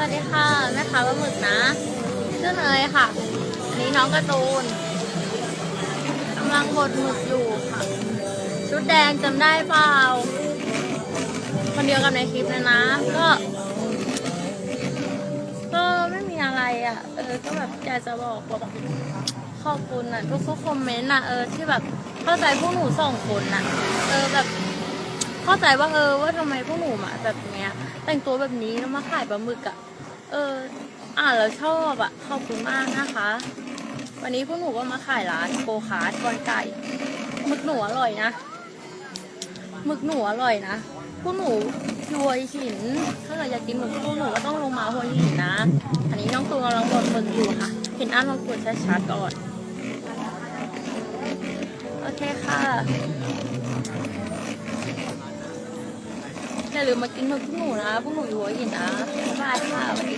สวัสดีค่ะแม่ค้าปลาหมึกนะชื่อเนยค่ะ อันนี้น้องกร์ตูนกำลังบดหมึกอยู่ค่ะ ชุดแดงจำได้เปล่า คนเดียวกับในคลิปเลยนะ ก็ ก็ไม่มีอะไรอะ เออ ก็แบบอยากจะบอกบอกขอบคุณอะ ทุกทุกๆคอมเมนต์อะ เออ ที่แบบเข้าใจพวกหนูสองคนอะ เออแบบ เข้าใจว่าเออว่าทำไมพวกหนูมาแบบเนี้ย แต่งตัวแบบนี้แล้วมาขายปลาหมึกอะ่ะ เออ อ่านแล้วชอบอะ่ะขอบคุณมากนะคะ วันนี้พวกหนูก็มาขายร้านโกคาร์ดกอนไก่หมึกหนูอร่อยนะหมึกหนูอร่อยนะพวกหนูอยู่หัวหินถ้าเกิดอยากกินหมึกพวกหนูก็ต้องลงมาหัวหินนะ อันนี้น้องตูนกำลังบดหมึกอยู่ค่ะ เห็นอ่านลองกดชัดๆก่อน โอเคค่ะ อย่าลืมมากินหมึกพวกหนูนะพวกหนูอยู่หัวหินนะบ๊ายบายค่ะสวัสดีค่ะ